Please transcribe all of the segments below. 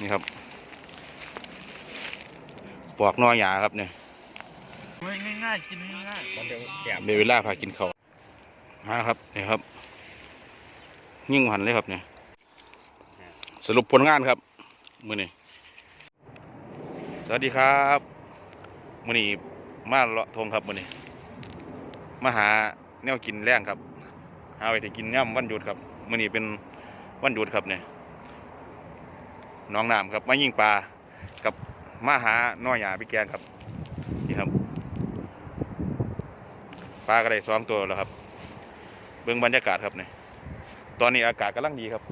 นี่ครับปอกนอหยาครับเนี่ยง่ายๆกินง่ายมันจะแกบเดี๋ยวเวลาพากินเขาวมาครับนี่ครับ ยิ่งหันเลยครับเนี่ยสรุปผลงานครับมือนี้สวัสดีครับมือนี้มาเลาะทงครับมือนี้มาหาแนวกินแรงครับหาไว้ที่กินย่ำวันหยุดครับมือนี้เป็นวันหยุดครับเนี่ย น้องน้ำครับมายิงปลากับมาหาน้อยหยาพี่แกงครับนี่ครับปลาก็ได้สองตัวแล้วครับ เบื้องบรรยากาศครับเนี่ยตอนนี้อากาศกำลังดีครับ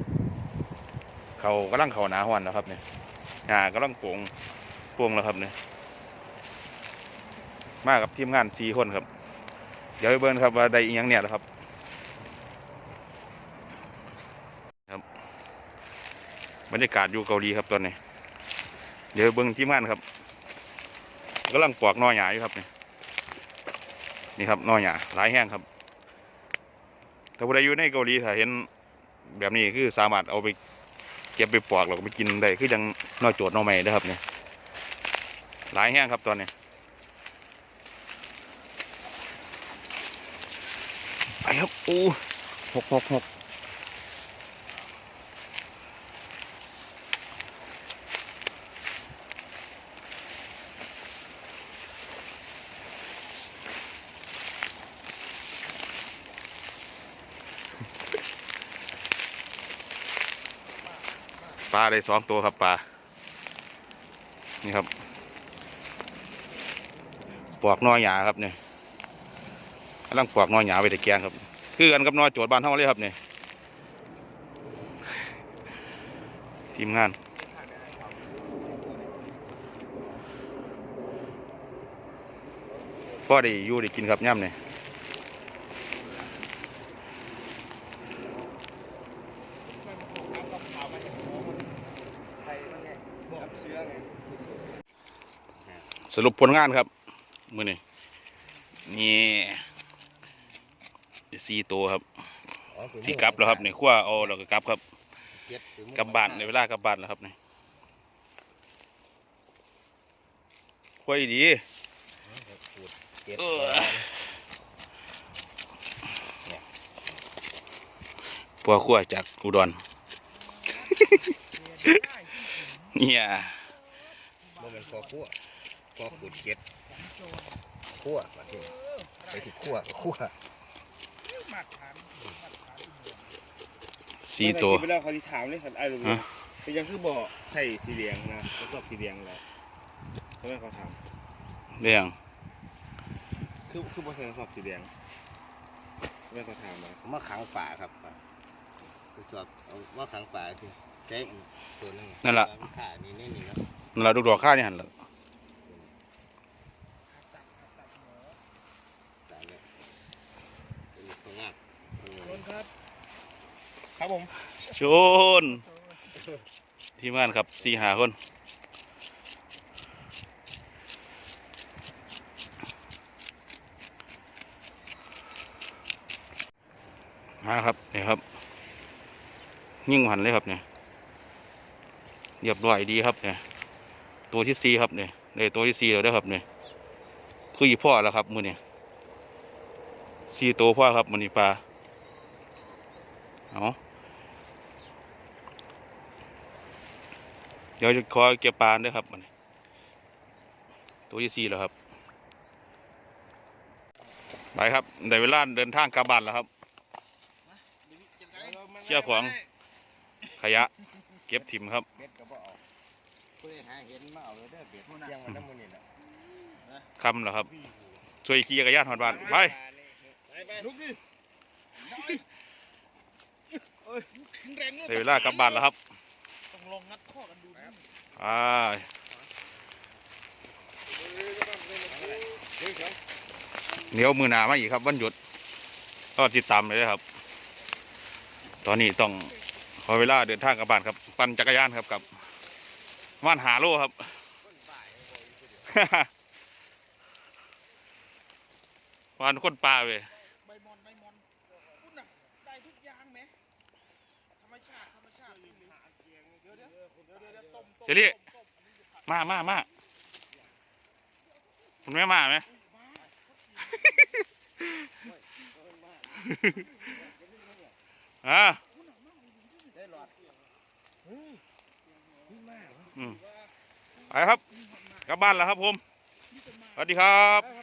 เขากำลังเขาหนาหวันแล้วครับเนี่ยหากำลังโป่งโป่งแล้วครับเนี่ยมากับทีมงานสี่คนครับ เดี๋ยวไปเบิ้งครับว่าได้อีกอย่างเนี่ยแล้วครับ บรรยากาศอยู่เกาหลีครับตอนนี้ เดี๋ยวเบิ้งที่มงานครับกำลังปอกหนอหยาอยู่ครับนี่นี่ครับนอหยาหลายแห้งครับ ถ้าผู้ใดอยู่ในเกาหลีถ้าเห็นแบบนี้คือสามารถเอาไปเก็บไปปอกแล้วก็ไปกินได้คือยังนอโจดนอใหม่นะครับเนี่ยหลายแห้งครับตอนนี้ไปครับโอ้หกหกหก ปลาได้สองตัวครับปลา นี่ครับปอกนอหยาครับเนี่ยกำลังปอกนอหยาไปต่แกงครับ คือกันกับนอโจดบ้านเท่าเลยครับเนี่ยทีมงานพ่อได้อยู่ได้กินครับย่ำเนี่ย บอกเชื้อไง ส รุปผลงานครับ มือนี่นี่สี่ตัวครับที่กลับแล้วครับนี่ขั้วเอาแล้วก็กลับครับกลับบ้านในเวลากลับบ้านแล้วครับนี่ขั้วอีดีเออปัวขั้วจากอุดรเนี่ยมันเป็นคอคั่ว คอขูดเก็ดคั่วมาที่ไปที่คั่วคั่วสี่ตัวไปแล้วเขาที่ถามเลยสันไอ้ลุงฮะเป็นยังคือบอกใช่สีเหลียงนะทดสอบสีเหลียงแล้วทำไมเขาถามเรื่องคือคือบอกใช่ทดสอบสีเหลียงทำไมเขาถามมามาขังป่าครับทดสอบเอามาขังป่าคือแจ้งตัวนึงขานี่นี่นี่นะนั่นเราดูดอกข้านี่หันละ ตายแล้วเป็นตัวงาบ ครับ ครับผมชนทีมงานครับสี่หาคนมาครับนี่ครับ ยิ่งหันเลยครับเนี่ยเรียบร้อยดีครับเนี่ยตัวที่สี่ครับเนี่ยในตัวที่สี่แล้วได้อครับเนี่ยคืออีพ่อแล้วครับมือเนี่ยสี่ตัวพ่อครับมันนี่ปลา เอาเดี๋ยวจะขอยเก็บปลาด้วยครับมันนี้ตัวที่สี่แล้วครับ ไปครับในเวลาเดินทางกลับบ้านแล้วครับเชี่ยของขยะ เก็บถิ่มครับเบ็ดก็บ่เอาเพื่อหาเห็นมาเอาเลยเด้อเบ็ดเชียงมันน้ำมันนี่และคำเหรอครับ ช่วยขี่กระยานหอดบ้านไปลุกดิ ในเวลากลับบ้านแล้วครับต้องลองงัดข้อกันดูอ่าเดี๋ยวมือหนามาอีกครับวันหยุดก็ติดตามเลยนะครับ ตอนนี้ต้องขอเวลาเดินทางกลับบ้านครับ ปั่นจักรยานครับกับว่านหาโลครับวานคนป่าเว้ยใบมอนใบมอนคุณน่ะได้ทุกอย่างไหม เดี๋ยวเดี๋ยวเชอรี่มามามาคุณแม่มาไหมอ่าได้หลอดเฮ้ยนี่มาอืมไปครับ กลับบ้านแล้วครับผม สวัสดีครับ